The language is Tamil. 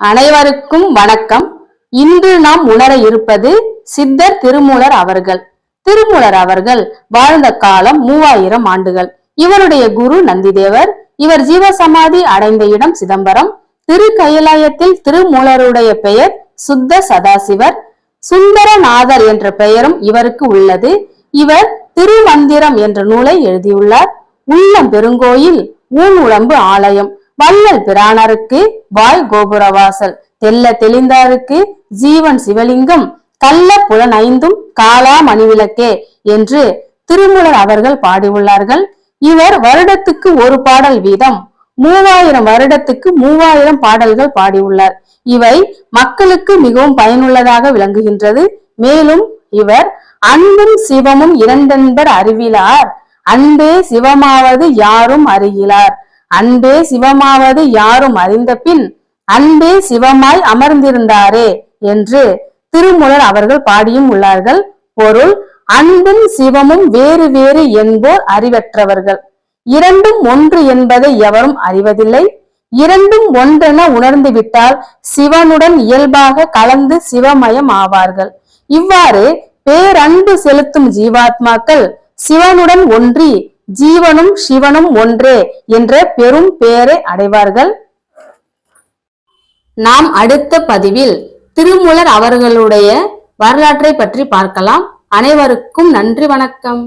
அனைவருக்கும் வணக்கம். இன்று நாம் உணர இருப்பது சித்தர் திருமூலர் அவர்கள். திருமூலர் அவர்கள் வாழ்ந்த காலம் மூவாயிரம் ஆண்டுகள். இவருடைய குரு நந்திதேவர் இவர் ஜீவசமாதி அடைந்த இடம் சிதம்பரம் திரு கைலாயத்தில் திருமூலருடைய பெயர் சுத்த சதாசிவர் சுந்தரநாதர் என்ற பெயரும் இவருக்கு உள்ளது. இவர் திருமந்திரம் என்ற நூலை எழுதியுள்ளார். உள்ளம் பெருங்கோயில் ஊன் உடம்பு ஆலயம் வள்ளல் பிரானருக்கு வாய் கோபுரவாசல் தெல்ல தெளிந்தாருக்கு ஜீவன் சிவலிங்கம் கள்ள புலன் ஐந்தும் காலா மணிவிளக்கே என்று திருமூலர் அவர்கள் பாடியுள்ளார்கள். இவர் வருடத்துக்கு ஒரு பாடல் வீதம் மூவாயிரம் வருடத்துக்கு மூவாயிரம் பாடல்கள் பாடியுள்ளார். இவை மக்களுக்கு மிகவும் பயனுள்ளதாக விளங்குகின்றது. மேலும் இவர் அன்பும் சிவமும் இரண்டென்பர் அறிவிலார். அன்பே சிவமாவது யாரும் அறிகிறார் அன்பே சிவமாவது யாரும் அறிந்த பின் அன்பே சிவமாய் அமர்ந்திருந்தாரே என்று திருமுலர் அவர்கள் பாடியும் உள்ளார்கள். பொருள் அன்பும் சிவமும் வேறு வேறு என்போர் அறிவற்றவர்கள். இரண்டும் ஒன்று என்பதை எவரும் அறிவதில்லை. இரண்டும் ஒன்றென உணர்ந்து விட்டால் சிவனுடன் இயல்பாக கலந்து சிவமயம் ஆவார்கள். இவ்வாறு பேரன்பு செலுத்தும் ஜீவாத்மாக்கள் சிவனுடன் ஒன்றி ஜீவனும் சிவனும் ஒன்றே என்ற பெரும் பெயரை அடைவார்கள். நாம் அடுத்த பதிவில் திருமூலர் அவர்களுடைய வரலாற்றை பற்றி பார்க்கலாம். அனைவருக்கும் நன்றி வணக்கம்.